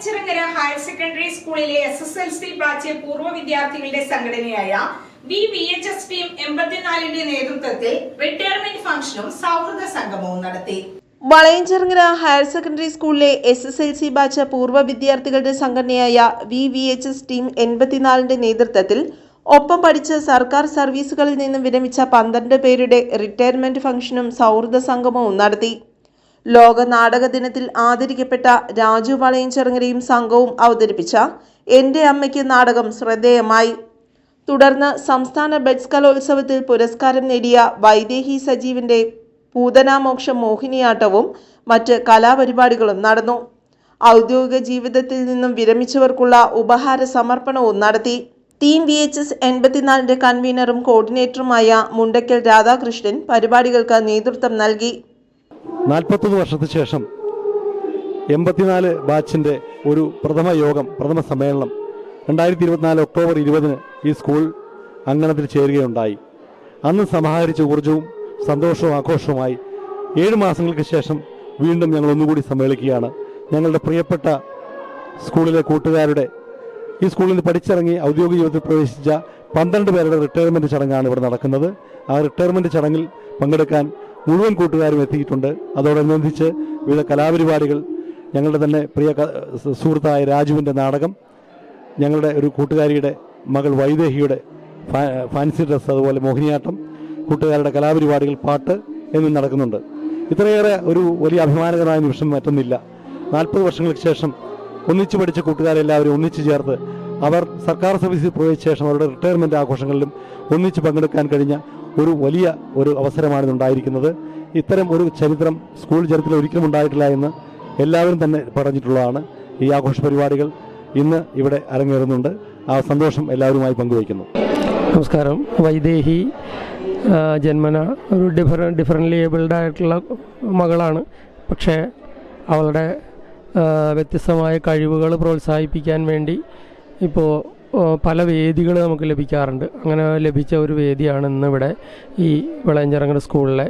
വളയച്ചിറങ്ങര higher secondary സ്കൂളിലെ S S L C batch പൂർവ വിദ്യാർത്ഥികളുടെ സംഘടനയായ V V H S team എൺപത്തിനാലിന്റെ നേതൃത്വത്തിൽ റിട്ടയർമെന്റ് ഫംഗ്ഷനും സൗഹൃദ സംഗമവും നടത്തി. വളയഞ്ചിറങ്ങര ഹയർ സെക്കൻഡറി സ്കൂളിലെ S S L C batch പൂർവ വിദ്യാർത്ഥികളുടെ സംഘടനയായ V V H S team എൺപത്തിനാലിന്റെ നേതൃത്വത്തിൽ ഒപ്പം പഠിച്ച സർക്കാർ സർവീസുകളിൽ നിന്നും വിരമിച്ച പന്ത്രണ്ട് പേരുടെ റിട്ടയർമെന്റ് ഫംഗ്ഷനും സൗഹൃദ സംഗമവും നടത്തി. ലോക നാടക ദിനത്തിൽ ആദരിക്കപ്പെട്ട രാജു വളയഞ്ചിറങ്ങരയും സംഘവും അവതരിപ്പിച്ച എന്റെ അമ്മയ്ക്ക് നാടകം ശ്രദ്ധേയമായി. തുടർന്ന് സംസ്ഥാന ബെഡ്സ് കലോത്സവത്തിൽ പുരസ്കാരം നേടിയ വൈദേഹി സജീവിന്റെ പൂതനാമോക്ഷ മോഹിനിയാട്ടവും മറ്റ് കലാപരിപാടികളും നടന്നു. ഔദ്യോഗിക ജീവിതത്തിൽ നിന്നും വിരമിച്ചവർക്കുള്ള ഉപഹാര സമർപ്പണവും നടത്തി. ടീം വി എച്ച് എസ് എൺപത്തിനാലിന്റെ കൺവീനറും കോർഡിനേറ്ററുമായ മുണ്ടക്കൽ രാധാകൃഷ്ണൻ പരിപാടികൾക്ക് നേതൃത്വം നൽകി. നാൽപ്പത്തൊന്ന് വർഷത്തിന് ശേഷം എൺപത്തിനാല് ബാച്ചിന്റെ ഒരു പ്രഥമ യോഗം പ്രഥമ സമ്മേളനം രണ്ടായിരത്തി ഇരുപത്തിനാല് ഒക്ടോബർ ഇരുപതിന് ഈ സ്കൂൾ അങ്കണത്തിൽ ചേരുകയുണ്ടായി. അന്ന് സമാഹരിച്ച ഊർജവും സന്തോഷവും ആഘോഷവുമായി ഏഴ് മാസങ്ങൾക്ക് ശേഷം വീണ്ടും ഞങ്ങൾ ഒന്നുകൂടി സമ്മേളിക്കുകയാണ്. ഞങ്ങളുടെ പ്രിയപ്പെട്ട സ്കൂളിലെ കൂട്ടുകാരുടെ ഈ സ്കൂളിൽ നിന്ന് പഠിച്ചിറങ്ങി ഔദ്യോഗിക ജീവിതത്തിൽ പ്രവേശിച്ച പന്ത്രണ്ട് പേരുടെ റിട്ടയർമെന്റ് ചടങ്ങാണ് ഇവിടെ നടക്കുന്നത്. ആ റിട്ടയർമെന്റ് ചടങ്ങിൽ പങ്കെടുക്കാൻ മുഴുവൻ കൂട്ടുകാരും എത്തിയിട്ടുണ്ട്. അതോടനുബന്ധിച്ച് വിവിധ കലാപരിപാടികൾ ഞങ്ങളുടെ തന്നെ പ്രിയ സുഹൃത്തായ രാജുവിന്റെ നാടകം ഞങ്ങളുടെ ഒരു കൂട്ടുകാരിയുടെ മകൾ വൈദേഹിയുടെ ഫാൻസി ഡ്രസ്സ് അതുപോലെ മോഹിനിയാട്ടം കൂട്ടുകാരുടെ കലാപരിപാടികൾ പാട്ട് എന്നിവ നടക്കുന്നുണ്ട്. ഇത്രയേറെ ഒരു വലിയ അഭിമാനകരമായ നിമിഷം മറ്റൊന്നില്ല. നാൽപ്പത് വർഷങ്ങൾക്ക് ശേഷം ഒന്നിച്ചു പഠിച്ച കൂട്ടുകാരെല്ലാവരും ഒന്നിച്ചു ചേർത്ത് അവർ സർക്കാർ സർവീസിൽ പോയ ശേഷം അവരുടെ റിട്ടയർമെന്റ് ആഘോഷങ്ങളിലും ഒന്നിച്ച് പങ്കെടുക്കാൻ കഴിഞ്ഞ ഒരു വലിയ ഒരു അവസരമാണ് ഇതുണ്ടായിരിക്കുന്നത്. ഇത്തരം ഒരു ചരിത്രം സ്കൂൾ ചരിത്രത്തിൽ ഒരിക്കലും ഉണ്ടായിട്ടില്ല എന്ന് എല്ലാവരും തന്നെ പറഞ്ഞിട്ടുള്ളതാണ്. ഈ ആഘോഷ പരിപാടികൾ ഇന്ന് ഇവിടെ അരങ്ങേറുന്നുണ്ട്. ആ സന്തോഷം എല്ലാവരുമായി പങ്കുവയ്ക്കുന്നു. നമസ്കാരം. വൈദേഹി ജന്മന ഒരു ഡിഫറ ഡിഫറന്റ്ലി ഏബിൾഡ് ആയിട്ടുള്ള മകളാണ്. പക്ഷേ അവളുടെ വ്യത്യസ്തമായ കഴിവുകൾ പ്രോത്സാഹിപ്പിക്കാൻ വേണ്ടി ഇപ്പോൾ പല വേദികൾ നമുക്ക് ലഭിക്കാറുണ്ട്. അങ്ങനെ ലഭിച്ച ഒരു വേദിയാണ് ഇന്നിവിടെ ഈ വിളയഞ്ചിറങ്ങര സ്കൂളിലെ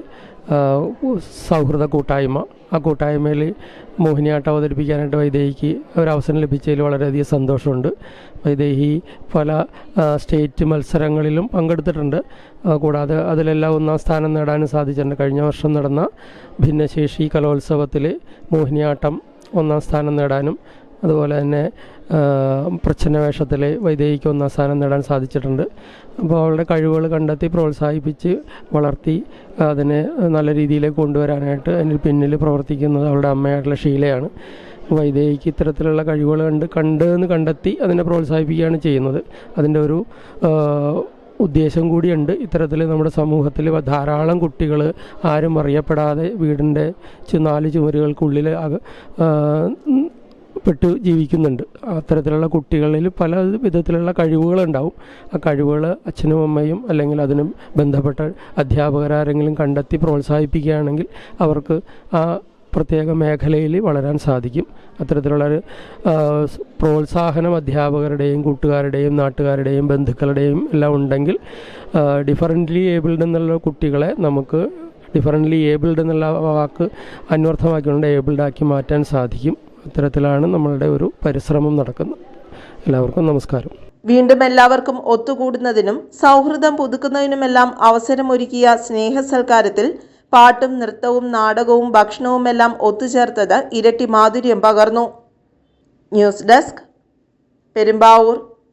സൗഹൃദ കൂട്ടായ്മ. ആ കൂട്ടായ്മയിൽ മോഹിനിയാട്ടം അവതരിപ്പിക്കാനായിട്ട് വൈദേഹിക്ക് ഒരവസരം ലഭിച്ചതിൽ വളരെയധികം സന്തോഷമുണ്ട്. വൈദേഹി പല സ്റ്റേറ്റ് മത്സരങ്ങളിലും പങ്കെടുത്തിട്ടുണ്ട്. കൂടാതെ അതിലെല്ലാം ഒന്നാം സ്ഥാനം നേടാനും സാധിച്ചിട്ടുണ്ട്. കഴിഞ്ഞ വർഷം നടന്ന ഭിന്നശേഷി കലോത്സവത്തിൽ മോഹിനിയാട്ടം ഒന്നാം സ്ഥാനം നേടാനും അതുപോലെ തന്നെ പ്രച്ഛന്ന പ്രച്ഛന്നവേഷത്തിൽ വൈദേഹിക്ക് ഒന്നാം സ്ഥാനം നേടാൻ സാധിച്ചിട്ടുണ്ട്. അപ്പോൾ അവളുടെ കഴിവുകൾ കണ്ടെത്തി പ്രോത്സാഹിപ്പിച്ച് വളർത്തി അതിനെ നല്ല രീതിയിലേക്ക് കൊണ്ടുവരാനായിട്ട് അതിന് പിന്നിൽ പ്രവർത്തിക്കുന്നത് അവളുടെ അമ്മയായിട്ടുള്ള ഷീലയാണ്. വൈദേഹിക്ക് ഇത്തരത്തിലുള്ള കഴിവുകൾ കണ്ട് കണ്ട് എന്ന് കണ്ടെത്തി അതിനെ പ്രോത്സാഹിപ്പിക്കുകയാണ് ചെയ്യുന്നത്. അതിന്റെ ഒരു ഉദ്ദേശം കൂടിയുണ്ട്. ഇത്തരത്തിൽ നമ്മുടെ സമൂഹത്തിൽ ധാരാളം കുട്ടികൾ ആരും അറിയപ്പെടാതെ വീടിന്റെ നാല് ചുമരുകൾക്കുള്ളിൽ പെട്ട് ജീവിക്കുന്നുണ്ട്. അത്തരത്തിലുള്ള കുട്ടികളിൽ പല വിധത്തിലുള്ള കഴിവുകളുണ്ടാവും. ആ കഴിവുകൾ അച്ഛനും അമ്മയും അല്ലെങ്കിൽ അതിന് ബന്ധപ്പെട്ട അധ്യാപകരാരെങ്കിലും കണ്ടെത്തി പ്രോത്സാഹിപ്പിക്കുകയാണെങ്കിൽ അവർക്ക് ആ പ്രത്യേക മേഖലയിൽ വളരാൻ സാധിക്കും. അത്തരത്തിലുള്ള ഒരു ആ, സ് പ്രോത്സാഹനം അധ്യാപകരുടെയും കൂട്ടുകാരുടെയും നാട്ടുകാരുടെയും ബന്ധുക്കളുടെയും എല്ലാം ഉണ്ടെങ്കിൽ ഡിഫറന്റ്ലി ഏബിൾഡ് എന്നുള്ള കുട്ടികളെ നമുക്ക് ഡിഫറന്റ്ലി ഏബിൾഡ് എന്നുള്ള വാക്ക് അന്വർത്ഥമാക്കിക്കൊണ്ട് ഏബിൾഡ് ആക്കി മാറ്റാൻ സാധിക്കും. അത്തരത്തിലാണ് നമ്മളുടെ ഒരു പരിശ്രമം നടക്കുന്നത്. എല്ലാവർക്കും നമസ്കാരം. വീണ്ടും എല്ലാവർക്കും ഒത്തുകൂടുന്നതിനും സൗഹൃദം പുതുക്കുന്നതിനുമെല്ലാം അവസരമൊരുക്കിയ സ്നേഹസൽക്കാരത്തിൽ പാട്ടും നൃത്തവും നാടകവും ഭക്ഷണവും എല്ലാം ഒത്തുചേർത്തത് ഇരട്ടി മാധുര്യം പകർന്നു. News desk Perumbavoor.